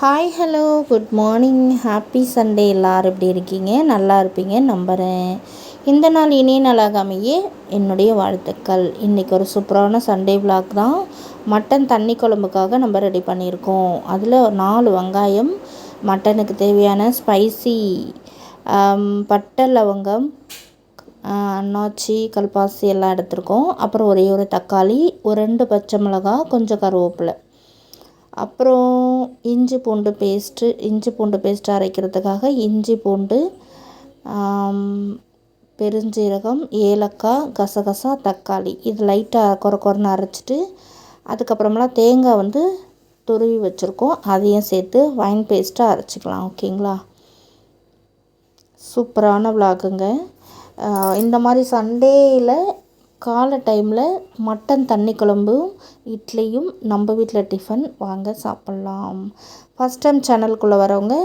Hi hello good morning happy Sunday எல்லோரும் எப்படி இருக்கீங்க? நல்லா இருப்பீங்க. நம்புகிறேன் இந்த நாள் இனிய நாளாக என்னுடைய வாழ்த்துக்கள். இன்றைக்கி ஒரு சூப்பரான சண்டே விளாக் தான். மட்டன் தண்ணி குழம்புக்காக நம்ம ரெடி பண்ணியிருக்கோம். அதில் நாலு வெங்காயம் மட்டனுக்கு தேவையான ஸ்பைசி um, பட்டை லவங்கம் அன்னாச்சி கல்பாசி எல்லாம் எடுத்திருக்கோம். அப்புறம் ஒரே ஒரு தக்காளி ஒரு ரெண்டு பச்சை மிளகா கொஞ்சம் கருவேப்பிலை. அப்புறம் இஞ்சி பூண்டு பேஸ்ட்டு இஞ்சி பூண்டு பேஸ்ட்டு அரைக்கிறதுக்காக இஞ்சி பூண்டு பெருஞ்சீரகம் ஏலக்காய் கசகசா தக்காளி. இது லைட்டாக குறை குறைன்னு அரைச்சிட்டு அதுக்கப்புறமெல்லாம் தேங்காய் வந்து துருவி வச்சுருக்கோம். அதையும் சேர்த்து வைன் பேஸ்ட்டாக அரைச்சிக்கலாம் ஓகேங்களா? சூப்பரான விளாக்குங்க இந்த மாதிரி சண்டேயில் காலை டைமில் மட்டன் தண்ணி குழம்பும் இட்லியும் நம்ம வீட்டில் டிஃபன் வாங்க சாப்பிட்லாம். ஃபஸ்ட் டைம் சேனலுக்குள்ளே வரவங்க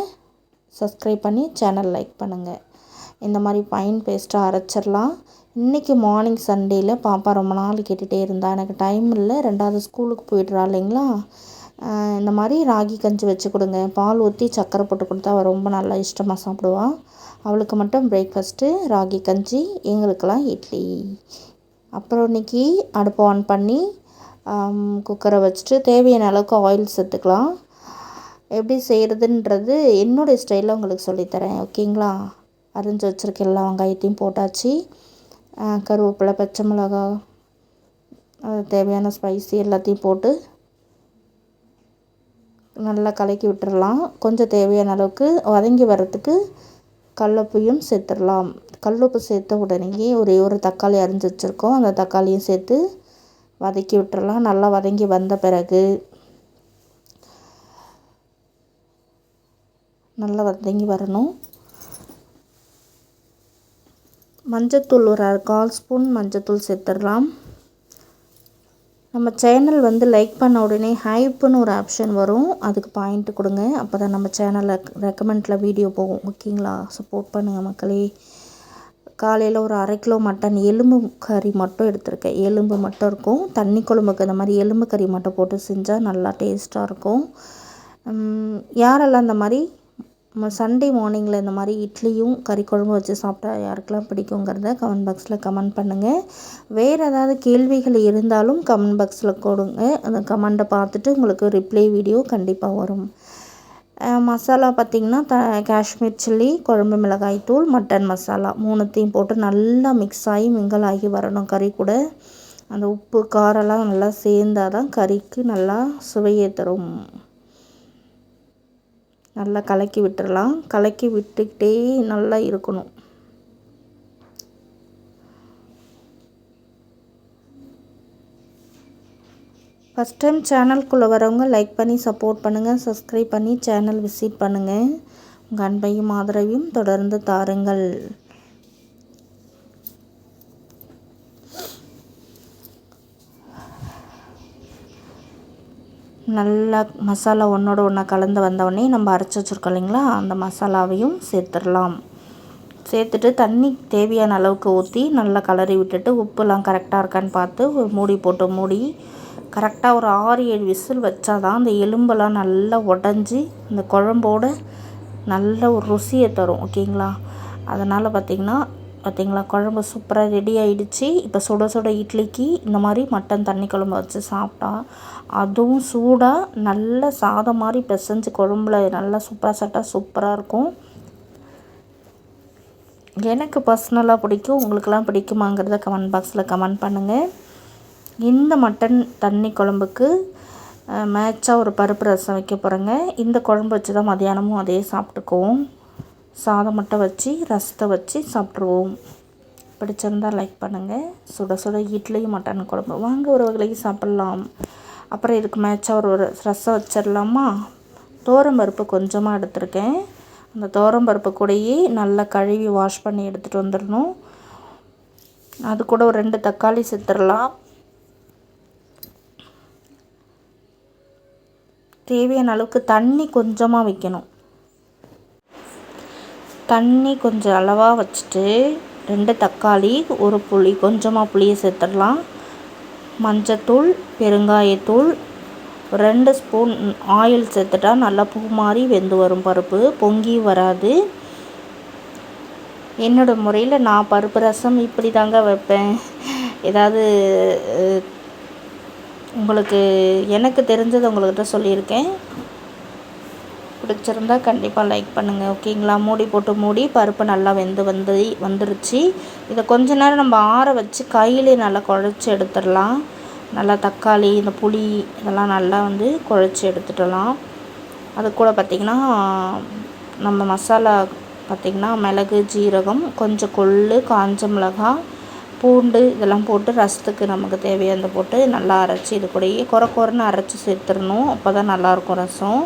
சப்ஸ்கிரைப் பண்ணி சேனல் லைக் பண்ணுங்கள் இந்த மாதிரி பைன் பேஸ்ட்டாக அரைச்சிடலாம். இன்றைக்கி மார்னிங் சண்டேயில் பாப்பா ரொம்ப நாள் கேட்டுகிட்டே இருந்தா. எனக்கு டைம் இல்லை. ரெண்டாவது ஸ்கூலுக்கு போயிடுறா இல்லைங்களா? இந்த மாதிரி ராகி கஞ்சி வச்சு கொடுங்க. பால் ஊற்றி சக்கரை போட்டு கொடுத்தா அவள் ரொம்ப நல்லா இஷ்டமாக சாப்பிடுவாள் அவளுக்கு மட்டும் பிரேக்ஃபாஸ்ட்டு ராகி கஞ்சி எங்களுக்கெல்லாம் இட்லி. அப்புறம் இன்றைக்கி அடுப்பை ஆன் பண்ணி குக்கரை வச்சுட்டு தேவையான அளவுக்கு ஆயில் சேர்த்துக்கலாம். எப்படி செய்கிறதுன்றது என்னுடைய ஸ்டைலில் உங்களுக்கு சொல்லித்தரேன் ஓகேங்களா அரிஞ்சு வச்சுருக்க எல்லா வெங்காயத்தையும் போட்டாச்சு. கருவேப்பிலை பச்சை மிளகா தேவையான ஸ்பைசி எல்லாத்தையும் போட்டு நல்லா கலக்கி விட்டுறலாம். கொஞ்சம் தேவையான அளவுக்கு வதங்கி வர்றதுக்கு கல்லப்பையும் சேர்த்துடலாம். கல்லுப்பு சேர்த்த உடனேயே ஒரே ஒரு தக்காளி அரிஞ்சு வச்சுருக்கோம். அந்த தக்காளியும் சேர்த்து வதக்கி விட்டுறலாம். நல்லா வதங்கி வந்த பிறகு நல்லா வதங்கி வரணும். மஞ்சத்தூள் ஒரு கால் ஸ்பூன் மஞ்சத்தூள் சேர்த்துடலாம். நம்ம சேனல் வந்து லைக் பண்ண உடனே ஹைப்புன்னு ஒரு ஆப்ஷன் வரும். அதுக்கு பாயிண்ட்டு கொடுங்க. அப்போ தான் நம்ம சேனலில் ரெக்கமெண்டில் வீடியோ போகும். ஓகேங்களா? சப்போர்ட் பண்ணுங்கள் மக்களே. காலையில் ஒரு அரை கிலோ மட்டன் எலும்பு கறி மட்டும் எடுத்திருக்கேன். எலும்பு மட்டும் இருக்கும். தண்ணி குழம்புக்கு இந்த மாதிரி எலும்பு கறி மட்டும் போட்டு செஞ்சால் நல்லா டேஸ்ட்டாக இருக்கும். யாரெல்லாம் இந்த மாதிரி சண்டே மார்னிங்கில் இந்த மாதிரி இட்லியும் கறி குழம்பு வச்சு சாப்பிட்டா யாருக்கெல்லாம் பிடிக்குங்கிறத கமெண்ட் பாக்ஸில் கமெண்ட் பண்ணுங்கள் வேறு ஏதாவது கேள்விகள் இருந்தாலும் கமெண்ட் பாக்ஸில் கொடுங்க. அந்த கமெண்ட்டை பார்த்துட்டு உங்களுக்கு ரிப்ளை வீடியோ கண்டிப்பாக வரும். மசாலா பார்த்திங்கன்னா த காஷ்மீர் சில்லி குழம்பு மிளகாய் தூள் மட்டன் மசாலா மூணுத்தையும் போட்டு நல்லா மிக்ஸ் ஆகி மிங்கல் ஆகி வரணும் கறி கூட. அந்த உப்பு காரெல்லாம் நல்லா சேர்ந்தால் தான் கறிக்கு நல்லா சுவையை தரும். நல்லா கலக்கி விட்டுறலாம். கலக்கி விட்டுக்கிட்டே நல்லா இருக்கணும். ஃபஸ்ட் டைம் சேனல்குள்ளே வரவங்க லைக் பண்ணி சப்போர்ட் பண்ணுங்கள் சப்ஸ்கிரைப் பண்ணி சேனல் விசிட் பண்ணுங்கள் உங்கள் அன்பையும் ஆதரவையும் தொடர்ந்து தாருங்கள். நல்லா மசாலா ஒன்றோட ஒன்றா கலந்து வந்தோடனே நம்ம அரைச்சி வச்சுருக்கோம் இல்லைங்களா? அந்த மசாலாவையும் சேர்த்துடலாம். சேர்த்துட்டு தண்ணி தேவையான அளவுக்கு ஊற்றி நல்லா கலரி விட்டுட்டு உப்புலாம் கரெக்டாக இருக்கான்னு பார்த்து ஒரு மூடி போட்டு மூடி கரெக்டாக ஒரு ஆறு ஏழு விசில் வச்சா தான் அந்த எலும்பெல்லாம் நல்லா உடஞ்சி அந்த குழம்போட நல்ல ஒரு ருசியை தரும். ஓகேங்களா? அதனால் பார்த்திங்கன்னா பார்த்திங்களா? குழம்பு சூப்பராக ரெடி ஆகிடுச்சி இப்போ சுட சுட இட்லிக்கு இந்த மாதிரி மட்டன் தண்ணி குழம்பு வச்சு சாப்பிட்டா அதுவும் சூடாக நல்ல சாதம் மாதிரி பிசைஞ்சு குழம்புல நல்லா சூப்பராக சாப்பிட்டா சூப்பராக இருக்கும். எனக்கு பர்சனலாக பிடிக்கும். உங்களுக்கெல்லாம் பிடிக்குமாங்கிறத கமெண்ட் பாக்ஸில் கமெண்ட் பண்ணுங்கள் இந்த மட்டன் தண்ணி குழம்புக்கு மேட்சாக ஒரு பருப்பு ரசம் வைக்க போகிறேங்க இந்த குழம்பு வச்சு தான் மதியானமும் அதே சாப்பிட்டுக்குவோம். சாதம் மட்டும் வச்சு ரசத்தை வச்சு சாப்பிட்ருவோம். பிடிச்சிருந்தால் லைக் பண்ணுங்கள் சுட சுட இட்லியும் மட்டன் குழம்பு. வாங்க ஒரு வகைக்கு சாப்பிட்லாம். அப்புறம் இதுக்கு மேட்சாக ஒரு ரசம் வச்சிடலாமா? பருப்பு கொஞ்சமாக எடுத்திருக்கேன். அந்த பருப்பு கூடயே நல்லா கழுவி வாஷ் பண்ணி எடுத்துகிட்டு வந்துடணும். அது கூட ஒரு ரெண்டு தக்காளி சேர்த்துடலாம் தேவையான அளவுக்கு தண்ணி கொஞ்சமாக வைக்கணும். தண்ணி கொஞ்சம் அளவாக வச்சுட்டு ரெண்டு தக்காளி ஒரு புளி கொஞ்சமாக புளியை சேர்த்துடலாம். மஞ்சத்தூள் பெருங்காயத்தூள் ரெண்டு ஸ்பூன் ஆயில் சேர்த்துட்டா நல்லா பூ மாதிரி வெந்து வரும் பருப்பு பொங்கி வராது. என்னோடய முறையில் நான் பருப்பு ரசம் இப்படி தாங்க வைப்பேன். ஏதாவது உங்களுக்கு எனக்கு தெரிஞ்சது உங்கள்கிட்ட சொல்லியிருக்கேன். பிடிச்சிருந்தா கண்டிப்பாக லைக் பண்ணுங்கள் ஓகேங்களா மூடி போட்டு மூடி பருப்பு நல்லா வெந்து வந்து வந்துருச்சு. இதை கொஞ்ச நேரம் நம்ம ஆற வச்சு கையிலே நல்லா குழச்சி எடுத்துடலாம். நல்லா தக்காளி இந்த புளி இதெல்லாம் நல்லா வந்து குழச்சி எடுத்துடலாம். அது கூட பார்த்திங்கன்னா நம்ம மசாலா பார்த்திங்கன்னா மிளகு ஜீரகம் கொஞ்சம் கொள்ளு காஞ்ச மிளகாய் பூண்டு இதெல்லாம் போட்டு ரசத்துக்கு நமக்கு தேவையானதை போட்டு நல்லா அரைச்சி இது கூடயே குறை குறைன்னு அரைச்சி சேர்த்துடணும். அப்போ தான் நல்லாயிருக்கும் ரசம்.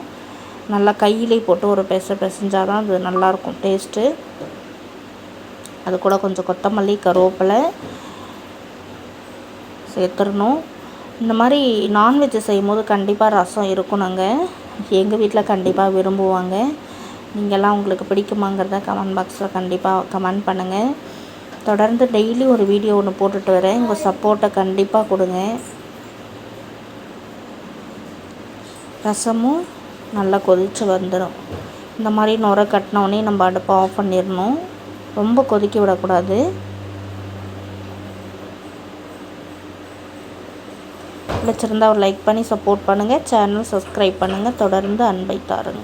நல்லா கையிலே போட்டு ஒரு பெச பெசஞ்சால் தான் அது நல்லாயிருக்கும். டேஸ்ட்டு. அது கூட கொஞ்சம் கொத்தமல்லி கருவேப்பிலை சேர்த்துடணும். இந்த மாதிரி நான்வெஜ் செய்யும் போது கண்டிப்பாக ரசம் இருக்கணுங்க. எங்கள் வீட்டில் கண்டிப்பாக விரும்புவாங்க. நீங்கள்லாம் உங்களுக்கு பிடிக்குமாங்கிறத கமெண்ட் பாக்ஸில் கண்டிப்பாக கமெண்ட் பண்ணுங்கள் தொடர்ந்து டெய்லி ஒரு வீடியோ ஒன்று போட்டுட்டு வரேன். உங்கள் சப்போர்ட்டை கண்டிப்பாக கொடுங்க. ரசமும் நல்லா கொதித்து வந்துடும் இந்த மாதிரி நுர கட்டினோடனே நம்ம அடுப்பை ஆஃப் பண்ணிடணும். ரொம்ப கொதிக்க விடக்கூடாது. பிடிச்சிருந்தா ஒரு லைக் பண்ணி சப்போர்ட் பண்ணுங்கள் சேனல் சப்ஸ்கிரைப் பண்ணுங்கள் தொடர்ந்து அன்பை தாருங்கள்